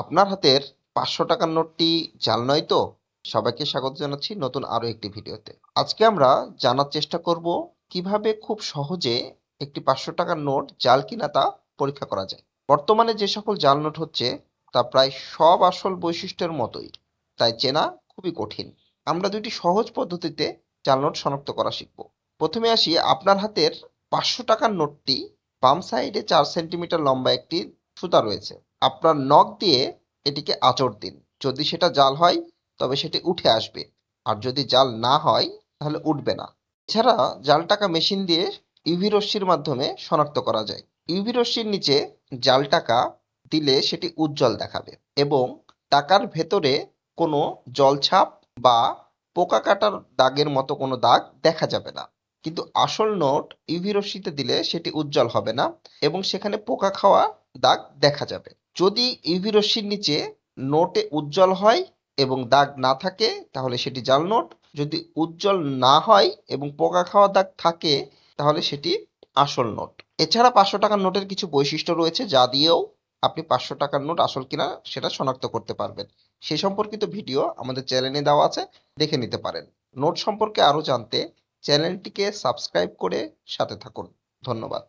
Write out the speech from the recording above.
আপনার হাতের পাঁচশো টাকার নোটটি জাল নয় তো? সবাইকে স্বাগত জানাচ্ছি নতুন আরও একটি ভিডিওতে। আজকে আমরা জানার চেষ্টা করব কীভাবে খুব সহজে একটি পাঁচশো টাকার নোট জাল কিনা তা পরীক্ষা করা যায়। বর্তমানে যে সকল জাল নোট হচ্ছে, তা প্রায় সব আসল বৈশিষ্ট্যের মতোই, তাই চেনা খুবই কঠিন। আমরা দুটি সহজ পদ্ধতিতে জাল নোট শনাক্ত করা শিখব। প্রথমে আসি আপনার হাতের পাঁচশো টাকার নোটটি বাম সাইডে চার সেন্টিমিটার লম্বা একটি সুতা রয়েছে। আপনার নখ দিয়ে এটিকে আঁচড় দিন। যদি সেটা জাল হয়, তবে সেটি উঠে আসবে। আর যদি জাল না হয়, তাহলে উঠবে না। এছাড়া জাল টাকা মেশিন দিয়ে ইউভি রশ্মির মাধ্যমে শনাক্ত করা যায়। ইউভি রশ্মির নিচে জাল টাকা দিলে সেটি উজ্জ্বল দেখাবে এবং টাকার ভেতরে কোনো জলছাপ বা পোকা কাটার দাগের মতো কোনো দাগ দেখা যাবে না। কিন্তু আসল নোট ইউভি রশ্মিতে দিলে সেটি উজ্জ্বল হবে না এবং সেখানে পোকা খাওয়া দাগ দেখা যাবে। যদি ইউভি রশ্মির নিচে নোটে উজ্জ্বল হয় এবং দাগ না থাকে, তাহলে সেটি জাল নোট। যদি উজ্জ্বল না হয় এবং পোকা খাওয়া দাগ থাকে, তাহলে সেটি আসল নোট। এছাড়া পাঁচশো টাকার নোটের কিছু বৈশিষ্ট্য রয়েছে, যা দিয়েও আপনি পাঁচশো টাকার নোট আসল কিনা সেটা শনাক্ত করতে পারবেন। সে সম্পর্কিত ভিডিও আমাদের চ্যানেলে দেওয়া আছে, দেখে নিতে পারেন। নোট সম্পর্কে আরও জানতে চ্যানেলটিকে সাবস্ক্রাইব করে সাথে থাকুন। ধন্যবাদ।